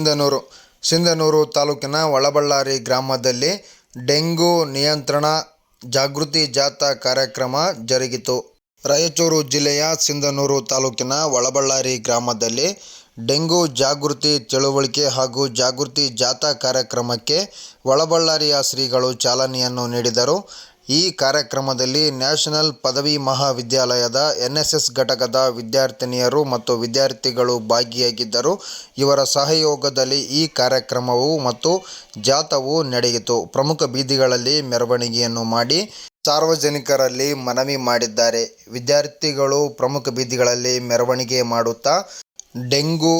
ಸಿಂಧನೂರು. ಸಿಂಧನೂರು ತಾಲೂಕಿನ ಒಳಬಳ್ಳಾರಿ ಗ್ರಾಮದಲ್ಲಿ ಡೆಂಗೂ ನಿಯಂತ್ರಣ ಜಾಗೃತಿ ಜಾಥಾ ಕಾರ್ಯಕ್ರಮ ಜರುಗಿತು. ರಾಯಚೂರು ಜಿಲ್ಲೆಯ ಸಿಂಧನೂರು ತಾಲೂಕಿನ ಒಳಬಳ್ಳಾರಿ ಗ್ರಾಮದಲ್ಲಿ ಡೆಂಗೂ ಜಾಗೃತಿ ತಿಳುವಳಿಕೆ ಹಾಗೂ ಜಾಗೃತಿ ಜಾಥಾ ಕಾರ್ಯಕ್ರಮಕ್ಕೆ ಒಳಬಳ್ಳಾರಿಯ ಶ್ರೀಗಳು ಚಾಲನೆಯನ್ನು ನೀಡಿದರು. ಈ ಕಾರ್ಯಕ್ರಮದಲ್ಲಿ ನ್ಯಾಷನಲ್ ಪದವಿ ಮಹಾವಿದ್ಯಾಲಯದ ಎನ್ಎಸ್ಎಸ್ ಘಟಕದ ವಿದ್ಯಾರ್ಥಿನಿಯರು ಮತ್ತು ವಿದ್ಯಾರ್ಥಿಗಳು ಭಾಗಿಯಾಗಿದ್ದರು. ಇವರ ಸಹಯೋಗದಲ್ಲಿ ಈ ಕಾರ್ಯಕ್ರಮವು ಮತ್ತು ಜಾಥವು ನಡೆಯಿತು. ಪ್ರಮುಖ ಬೀದಿಗಳಲ್ಲಿ ಮೆರವಣಿಗೆಯನ್ನು ಮಾಡಿ ಸಾರ್ವಜನಿಕರಲ್ಲಿ ಮನವಿ ಮಾಡಿದ್ದಾರೆ. ವಿದ್ಯಾರ್ಥಿಗಳು ಪ್ರಮುಖ ಬೀದಿಗಳಲ್ಲಿ ಮೆರವಣಿಗೆ ಮಾಡುತ್ತಾ ಡೆಂಗು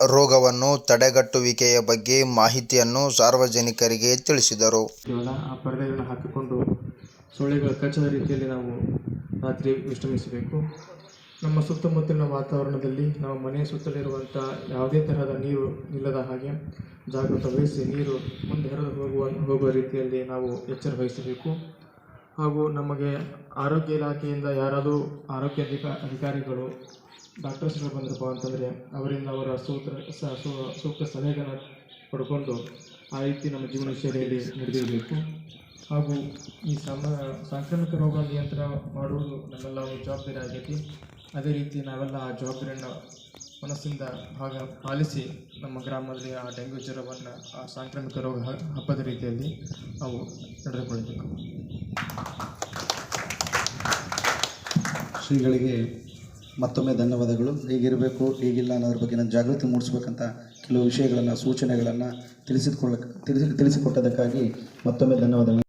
ರೋಗವನ್ನು ತಡೆಗಟ್ಟುವಿಕೆಯ ಬಗ್ಗೆ ಮಾಹಿತಿಯನ್ನು ಸಾರ್ವಜನಿಕರಿಗೆ ತಿಳಿಸಿದರು. ಪರದೆಗಳನ್ನ ಹಾಕಿಕೊಂಡು ಸೊಳ್ಳೆಗಳ ಕಚ್ಚದ ರೀತಿಯಲ್ಲಿ ನಾವು ರಾತ್ರಿ ವಿಶ್ರಮಿಸಬೇಕು. ನಮ್ಮ ಸುತ್ತಮುತ್ತಲಿನ ವಾತಾವರಣದಲ್ಲಿ ನಾವು ಮನೆಯ ಸುತ್ತಲಿರುವಂಥ ಯಾವುದೇ ತರಹದ ನೀರು ನಿಲ್ಲದ ಹಾಗೆ ಜಾಗೃತ ವಹಿಸಿ ನೀರು ಮುಂದೆ ಹರಿದು ಹೋಗುವ ಹೋಗುವ ರೀತಿಯಲ್ಲಿ ನಾವು ಎಚ್ಚರ ವಹಿಸಬೇಕು. ಹಾಗೂ ನಮಗೆ ಆರೋಗ್ಯ ಇಲಾಖೆಯಿಂದ ಯಾರಾದರೂ ಆರೋಗ್ಯ ಅಧಿಕಾ, ಅಧಿಕಾರಿಗಳು ಡಾಕ್ಟರ್ಸ್ಗಳು ಬಂದರಪ್ಪ ಅಂತಂದರೆ ಅವರಿಂದ ಅವರ ಸೂತ್ರ ಸೂಕ್ತ ಸಲಹೆಗಳನ್ನು ಪಡ್ಕೊಂಡು ಆ ರೀತಿ ನಮ್ಮ ಜೀವನ ಶೈಲಿಯಲ್ಲಿ ನಡೆದಿರಬೇಕು. ಹಾಗೂ ಈ ಸಮ, ಸಾಂಕ್ರಾಮಿಕ ರೋಗ ನಿಯಂತ್ರಣ ಮಾಡುವುದು ನಮ್ಮೆಲ್ಲ ಒಂದು ಜವಾಬ್ದಾರಿ ಆಗೈತಿ. ಅದೇ ರೀತಿ ನಾವೆಲ್ಲ ಆ ಜವಾಬ್ದಾರಿಯನ್ನು ಮನಸ್ಸಿಂದ ಭಾಗ ಪಾಲಿಸಿ ನಮ್ಮ ಗ್ರಾಮದಲ್ಲಿ ಆ ಡೆಂಗ್ಯೂ ಜ್ವರವನ್ನು ಆ ಸಾಂಕ್ರಾಮಿಕ ರೋಗ ಹಬ್ಬದ ರೀತಿಯಲ್ಲಿ ನಾವು ನಡೆದುಕೊಳ್ಳಬೇಕು. ಶ್ರೀಗಳಿಗೆ ಮತ್ತೊಮ್ಮೆ ಧನ್ಯವಾದಗಳು. ಹೀಗಿರಬೇಕು, ಹೀಗಿಲ್ಲ ಅನ್ನೋದ್ರ ಬಗ್ಗೆ ನಾನು ಜಾಗೃತಿ ಮೂಡಿಸ್ಬೇಕಂತ ಕೆಲವು ವಿಷಯಗಳನ್ನು, ಸೂಚನೆಗಳನ್ನು ತಿಳಿಸಿಕೊಳ್ಳ ತಿಳಿಸಿ, ತಿಳಿಸಿಕೊಟ್ಟದಕ್ಕಾಗಿ ಮತ್ತೊಮ್ಮೆ ಧನ್ಯವಾದಗಳು.